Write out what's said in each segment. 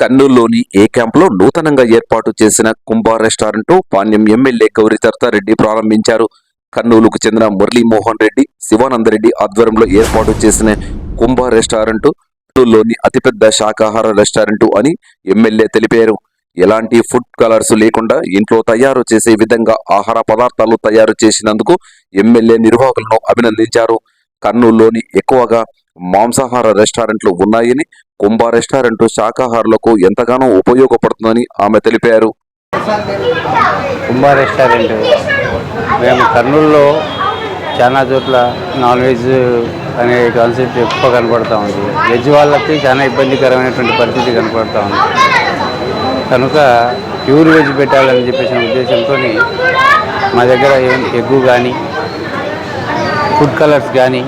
కర్నూలులోని ఏ క్యాంప్లో నూతనంగా ఏర్పాటు చేసిన కుంబార్ రెస్టారెంట్ పాణ్యం ఎమ్మెల్యే గౌరీ రెడ్డి ప్రారంభించారు. కర్నూలుకు చెందిన మురళీమోహన్ రెడ్డి శివానందరెడ్డి ఆధ్వర్యంలో ఏర్పాటు చేసిన కుంభార్ రెస్టారెంట్ కర్నూలులోని అతిపెద్ద శాకాహార రెస్టారెంట్ అని ఎమ్మెల్యే తెలిపారు. ఎలాంటి ఫుడ్ కలర్స్ లేకుండా ఇంట్లో తయారు చేసే విధంగా ఆహార పదార్థాలు తయారు చేసినందుకు ఎమ్మెల్యే నిర్వాహకులను అభినందించారు. కర్నూలులోని ఎక్కువగా మాంసాహార రెస్టారెంట్లు ఉన్నాయని కుంభా రెస్టారెంట్ శాకాహారులకు ఎంతగానో ఉపయోగపడుతుందని ఆమె తెలిపారు. కుంభ రెస్టారెంట్. మేము కర్నూలులో చాలా చోట్ల నాన్ వెజ్ అనే కాన్సెప్ట్ ఎక్కువ కనపడతా ఉంది. వెజ్ వాళ్ళకి చాలా ఇబ్బందికరమైనటువంటి పరిస్థితి కనపడతా ఉంది. కనుక ప్యూర్ వెజ్ పెట్టాలని చెప్పేసిన ఉద్దేశంతో మా దగ్గర ఏం ఎగ్గు కానీ ఫుడ్ కలర్స్ కానీ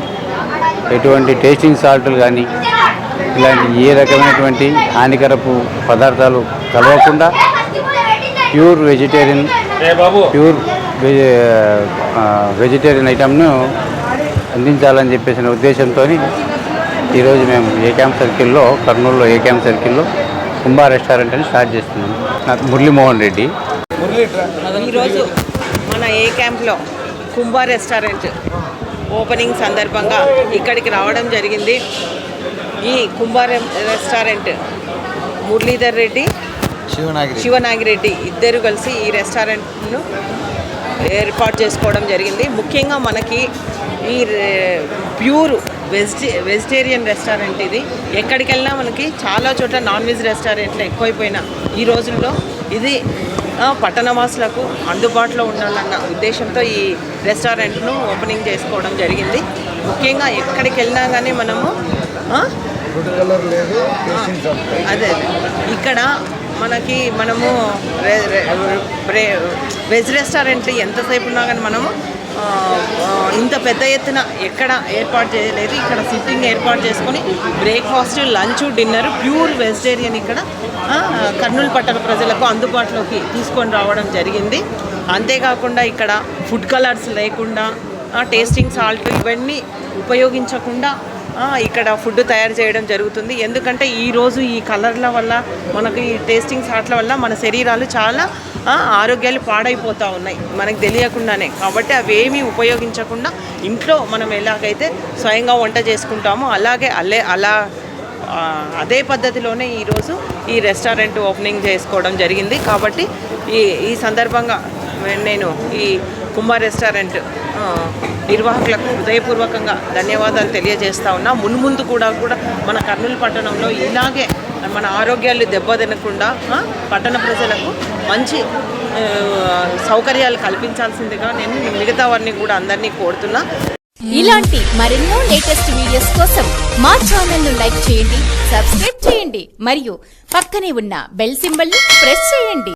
ఎటువంటి టేస్టింగ్ సాల్ట్లు కానీ ఇలాంటి ఏ రకమైనటువంటి హానికరపు పదార్థాలు కలవకుండా ప్యూర్ వెజిటేరియన్ ప్యూర్ వెజిటేరియన్ ఐటమ్ను అందించాలని చెప్పేసిన ఉద్దేశంతో ఈరోజు మేము ఏ క్యాంప్ సర్కిల్లో కర్నూలులో ఏ క్యాంప్ సర్కిల్లో కుంభా రెస్టారెంట్ అని స్టార్ట్ చేస్తున్నాం. నాకు మురళీమోహన్ రెడ్డి. ఈరోజు మన ఏ క్యాంప్లో కుంభా రెస్టారెంట్ ఓపెనింగ్ సందర్భంగా ఇక్కడికి రావడం జరిగింది. ఈ కుంభా రె- రెస్టారెంట్ మురళీధర్ రెడ్డి శివనాగిరెడ్డి. ఇద్దరు కలిసి ఈ రెస్టారెంట్ను ఏర్పాటు చేసుకోవడం జరిగింది. ముఖ్యంగా మనకి ఈ ప్యూర్ వెజిటే వెజిటేరియన్ రెస్టారెంట్ ఇది. ఎక్కడికి వెళ్ళినా మనకి చాలా చోట్ల నాన్ వెజ్ రెస్టారెంట్లు ఎక్కువైపోయినా ఈ రోజుల్లో ఇది పట్టణవాసులకు అందుబాటులో ఉండాలన్న ఉద్దేశంతో ఈ రెస్టారెంట్ను ఓపెనింగ్ చేసుకోవడం జరిగింది. ముఖ్యంగా ఎక్కడికి వెళ్ళినా కానీ మనము అదే ఇక్కడ మనకి మనము వెజ్ రెస్టారెంట్ ఎంతసేపు ఉన్నా కానీ మనము ఇంత పెద్ద ఎత్తున ఎక్కడ ఏర్పాటు చేయలేదు. ఇక్కడ సిట్టింగ్ ఏర్పాటు చేసుకొని breakfast lunch dinner pure vegetarian ఇక్కడ కర్నూలు పట్టణ ప్రజలకు అందుబాటులోకి తీసుకొని రావడం జరిగింది. అంతేకాకుండా ఇక్కడ ఫుడ్ కలర్స్ లేకుండా టేస్టింగ్ సాల్ట్ ఇవన్నీ ఉపయోగించకుండా ఇక్కడ ఫుడ్ తయారు చేయడం జరుగుతుంది. ఎందుకంటే ఈరోజు ఈ కలర్ల వల్ల మనకు ఈ టేస్టింగ్ సాట్ల వల్ల మన శరీరాలు చాలా ఆరోగ్యాలు పాడైపోతూ ఉన్నాయి. మనకు తెలియకుండానే. కాబట్టి అవేమీ ఉపయోగించకుండా ఇంట్లో మనం ఎలాగైతే స్వయంగా వంట చేసుకుంటామో అలాగే అల్లే అలా అదే పద్ధతిలోనే ఈరోజు ఈ రెస్టారెంట్ ఓపెనింగ్ చేసుకోవడం జరిగింది. కాబట్టి ఈ ఈ సందర్భంగా నేను ఈ కుమార్ రెస్టారెంట్ నిర్వాహకులకు హృదయపూర్వకంగా ధన్యవాదాలు తెలియజేస్తా ఉన్నా. మున్ముందు కూడా కూడా మన కర్నూలు పట్టణంలో ఇలాగే మన ఆరోగ్యాలు దెబ్బతినకుండా పట్టణ ప్రజలకు మంచి సౌకర్యాలు కల్పించాల్సిందిగా నేను మిగతా వారిని కూడా అందరినీ కోరుతున్నా. ఇలాంటి మరెన్నో లేటెస్ట్ వీడియోస్ కోసం మా ఛానల్ లైక్ చేయండి సబ్స్క్రైబ్ చేయండి మరియు పక్కనే ఉన్న బెల్ సింబల్ ప్రెస్ చేయండి.